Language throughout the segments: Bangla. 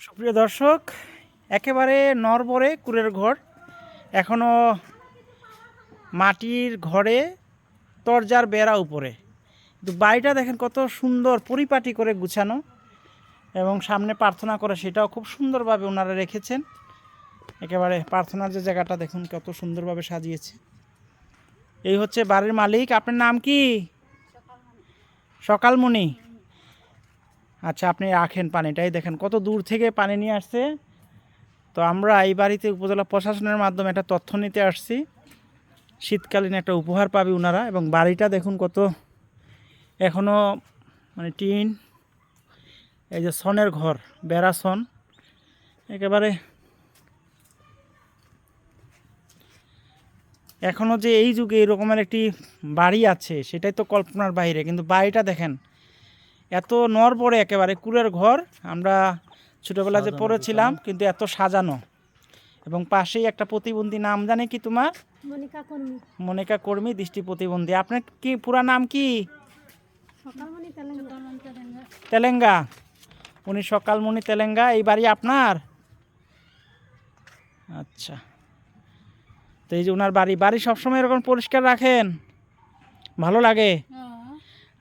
সুপ্রিয় দর্শক একেবারে নরবরে কুড়ের ঘর। এখনও মাটির ঘরে তরজার বেড়া উপরে। কিন্তু বাড়িটা দেখেন কত সুন্দর পরিপাটি করে গুছানো এবং সামনে প্রার্থনা করে সেটাও খুব সুন্দরভাবে ওনারা রেখেছেন। একেবারে প্রার্থনার যে জায়গাটা দেখুন কত সুন্দরভাবে সাজিয়েছে। এই হচ্ছে বাড়ির মালিক। আপনার নাম কি? সকালমণি। আচ্ছা আপনি রাখেন পানিটাই দেখেন, কত দূর থেকে পানি নিয়ে আসছে। তো আমরা এই বাড়িতে উপজেলা প্রশাসনের মাধ্যমে একটা তথ্য নিতে আসছি। শীতকালীন একটা উপহার পাবে ওনারা এবং বাড়িটা দেখুন কত এখনও মানে টিন, এই যে সনের ঘর, বেড়া সন, একেবারে এখনও যে এই যুগে এই রকমের একটি বাড়ি আছে, সেটাই তো কল্পনার বাইরে। কিন্তু বাড়িটা দেখেন এত নর পড়ে একেবারে কুলের ঘর। আমরা ছোটোবেলাতে পড়েছিলাম কিন্তু এত সাজানো। এবং পাশেই একটা প্রতিবন্ধী নাম জানে কি তোমার? মনিকা কর্মী। মনিকা কর্মী দৃষ্টি প্রতিবন্ধী। আপনার কি পুরা নাম কি? তেলেঙ্গা তেলেঙ্গা। উনি সকালমণি তেলেঙ্গা এই বাড়ি আপনার? আচ্ছা। তো এই যে ওনার বাড়ি বাড়ি সবসময় এরকম পরিষ্কার রাখেন? ভালো লাগে?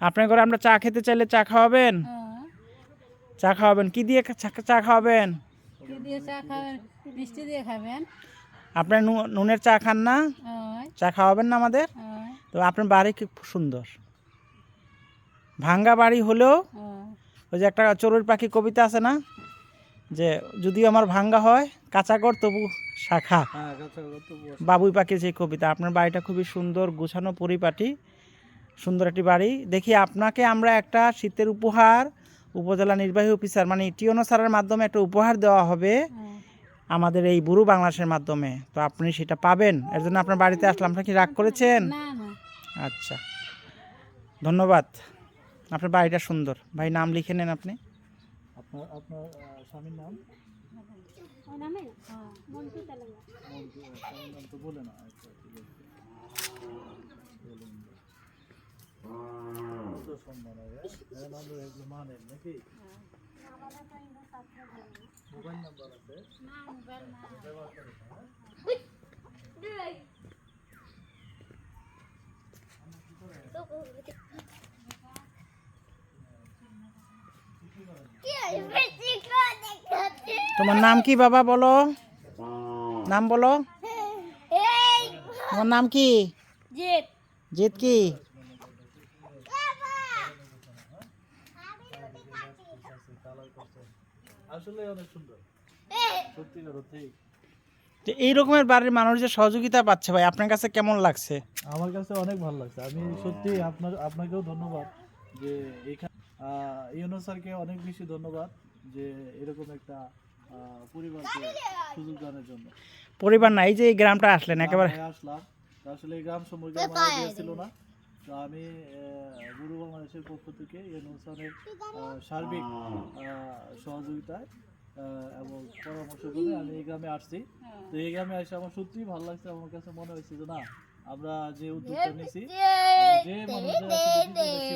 আপনার ঘরে আমরা চা খেতে চাইলে চা খাওয়াবেন? চা খাওয়াবেন। কি দিয়ে চা চা খাওয়াবেন? কি দিয়ে চা খাবেন? মিষ্টি দিয়ে খাবেন। আপনার নুনের চা খান না? চা খাওয়াবেন না আমাদের? তো আপনার বাড়ি খুব সুন্দর। ভাঙ্গা বাড়ি হলেও ওই যে একটা চড়ুই পাখি কবিতা আছে না? যে যদিও আমার ভাঙ্গা হয় কাঁচা কর তবু শাখা। বাবুই পাখির যে কবিতা। আপনার বাড়িটা খুবই সুন্দর গুছানো পরিপাটি। সুন্দর একটি বাড়ি। দেখি আপনাকে আমরা একটা শীতের উপহার উপজেলা নির্বাহী অফিসার মানে টিওনো স্যারের মাধ্যমে একটা উপহার দেওয়া হবে আমাদের এই বুড়ো বাংলাদেশের মাধ্যমে। তো আপনি সেটা পাবেন। এর জন্য আপনার বাড়িতে আসলাম। আপনি কি রাগ করেছেন? না না। আচ্ছা। ধন্যবাদ। আপনার বাড়িটা সুন্দর। ভাই নাম লিখে নেন আপনি। আপনার আপনার স্বামীর নাম? স্বামীর তো বলে না আচ্ছা ঠিক আছে বলুন। কত সম্মান নাম মানেন নাকি মোবাইল নাম্বার আছে ব্যবহার হ্যাঁ? তোমার নাম কি বাবা বলো? নাম বলো। তোমার নাম কি? জেট জিত কি? আসলে অনেক সুন্দর। সত্যিকার ঠিক। তো এই রকমের বাড়ির মানুষ যে সহযোগিতা পাচ্ছে ভাই আপনার কাছে কেমন লাগছে? আমার কাছে অনেক ভালো লাগছে। আমি সত্যি আপনার আপনাকেও ধন্যবাদ যে এখানে ইউনো স্যারকে অনেক বেশি ধন্যবাদ যে এরকম একটা পরিবারকে সুযোগ দানের জন্য। পরিবার না এই যে এই গ্রামটা আসলেন একেবারে। আমি আসলাম। আসলে এই গ্রাম সম্পর্কে আমার ছিল না। তো আমি গুরু বাংলাদেশের পক্ষ থেকে স্যারের সার্বিক সহযোগিতায় এবং পরামর্শ করে আমি এই গ্রামে আসছি। তো এই গ্রামে এসে আমার সত্যিই ভালো লাগছে আমার কাছে মনে হয়েছে যে না আমরা যে উদ্যোগটা নিয়েছি যে মানুষদের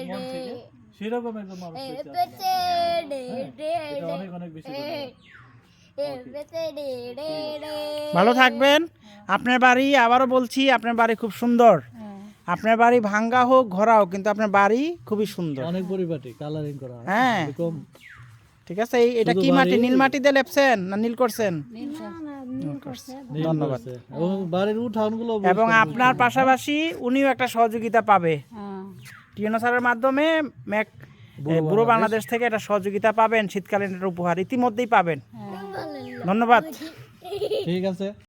মন থেকে সেরকম একজন মানুষ। হ্যাঁ, অনেক অনেক বেশি। ভালো থাকবেন। আপনার বাড়ি আবারও বলছি আপনার বাড়ি খুব সুন্দর। আপনার বাড়ি ভাঙ্গা হোক ঘোরা হোক কিন্তু আপনার বাড়ি খুবই সুন্দর। অনেক পরিপাটি কালারিং করা হ্যাঁ। ঠিক আছে এই এটা কি মাটি? নীল মাটি দিয়ে লেপছেন না নীল করছেন? না না নীল করছে। নীল ধন্যবাদ। এবং বাড়ির উঠানগুলো এবং আপনার পাশাপাশি উনিও একটা সহযোগিতা পাবে। হ্যাঁ। টিএনও স্যারের মাধ্যমে ম্যাক বুড়ো বাংলাদেশ থেকে একটা সহযোগিতা পাবেন শীতকালীন একটা উপহার। ইতিমধ্যেই পাবেন। হ্যাঁ। ধন্যবাদ। ঠিক আছে।